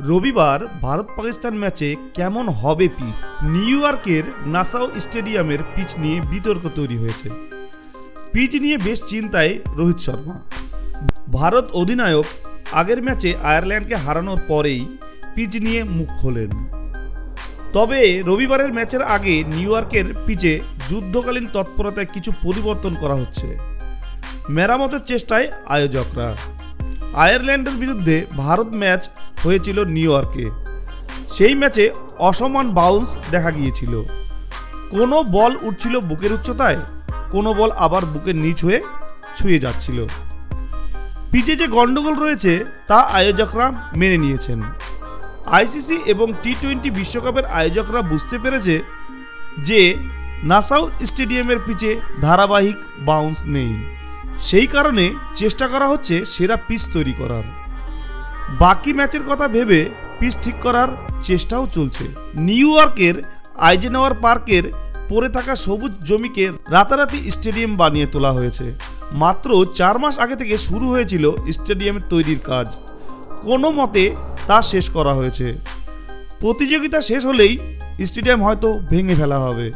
রবিবার ভারত পাকিস্তান ম্যাচে কেমন হবে পিচ? নিউ ইয়র্কের নাসাও স্টেডিয়ামের পিচ নিয়ে বিতর্ক তৈরি হয়েছে। পিচ নিয়ে বেশ চিন্তায় রোহিত শর্মা। ভারত অধিনায়ক আগের ম্যাচে আয়ারল্যান্ডকে হারানোর পরেই পিচ নিয়ে মুখ খোলেন। তবে রবিবারের ম্যাচের আগে নিউ ইয়র্কের পিচে যুদ্ধকালীন তৎপরতায় কিছু পরিবর্তন করা হচ্ছে। মেরামতের চেষ্টায় আয়োজকরা। আয়ারল্যান্ডের বিরুদ্ধে ভারত ম্যাচ হয়েছিল নিউ ইয়র্কে। সেই ম্যাচে অসমান বাউন্স দেখা গিয়েছিল। কোনো বল উঠছিল বুকের উচ্চতায়, কোনো বল আবার বুকের নিচ হয়ে ছুঁয়ে যাচ্ছিল। পিচে যে গন্ডগোল রয়েছে, তা আয়োজকরা মেনে নিয়েছেন। আইসিসি এবং টি টোয়েন্টি বিশ্বকাপের আয়োজকরা বুঝতে পেরেছে যে নাসাউ স্টেডিয়ামের পিচে ধারাবাহিক বাউন্স নেই। সেই কারণে চেষ্টা করা হচ্ছে সেরা পিচ তৈরি করার। বাকি ম্যাচের কথা ভেবে পিচ ঠিক করার চেষ্টাও চলছে। নিউ ইয়র্কের আইজেনাওয়ার পার্কের পড়ে থাকা সবুজ জমিকে রাতারাতি স্টেডিয়াম বানিয়ে তোলা হয়েছে। মাত্র চার মাস আগে থেকে শুরু হয়েছিল স্টেডিয়ামের তৈরির কাজ। কোনো মতে তা শেষ করা হয়েছে। প্রতিযোগিতা শেষ হলেই স্টেডিয়াম হয়তো ভেঙে ফেলা হবে।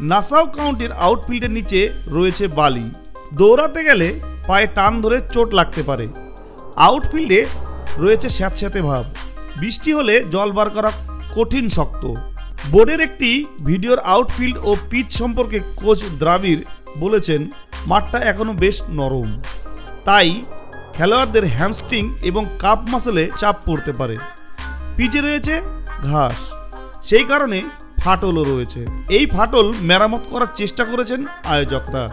নাসাউ কাউন্টির আউটফিল্ডের নিচে রয়েছে বালি। দৌড়াতে গেলে পায়ে টান ধরে চোট লাগতে পারে। আউটফিল্ডে রয়েছে স্যাঁতস্যাঁতে ভাব। বৃষ্টি হলে জল বার করা কঠিন শক্ত। বোর্ডের একটি ভিডিওর আউটফিল্ড ও পিচ সম্পর্কে কোচ দ্রাবিড় বলেছেন, মাঠটা এখনও বেশ নরম। তাই খেলোয়াড়দের হ্যামস্ট্রিং এবং কাপ মাসেলে চাপ পড়তে পারে। পিচে রয়েছে ঘাস। সেই কারণে ফাটলও রয়েছে। এই ফাটল মেরামত করার চেষ্টা করেছেন আয়োজকরা।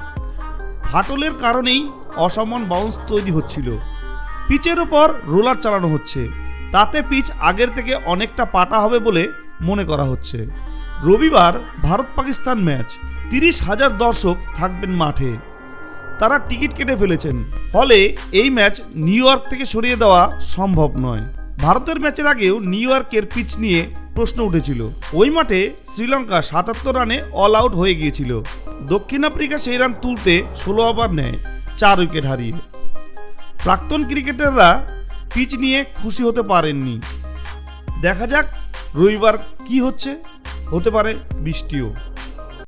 ফাটলের কারণেই অসমান বাউন্স তৈরি হচ্ছিল। পিচের ওপর রোলার চালানো হচ্ছে। তাতে পিচ আগের থেকে অনেকটা পাটা হবে বলে মনে করা হচ্ছে। রবিবার ভারত পাকিস্তান ম্যাচ, তিরিশ হাজার দর্শক থাকবেন মাঠে। তারা টিকিট কেটে ফেলেছেন। ফলে এই ম্যাচ নিউ ইয়র্ক থেকে সরিয়ে দেওয়া সম্ভব নয়। ভারতের ম্যাচের আগেও নিউ ইয়র্কের পিচ নিয়ে প্রশ্ন উঠেছিল। ওই মাঠে শ্রীলঙ্কা সাতাত্তর রানে অল আউট হয়ে গিয়েছিল। দক্ষিণ আফ্রিকা সেই রান তুলতে ষোলো ওভার নেয়, চার উইকেট হারিয়ে। প্রাক্তন ক্রিকেটাররা পিচ নিয়ে খুশি হতে পারেননি। দেখা যাক রবিবার কি হচ্ছে, হতে পারে বৃষ্টিও।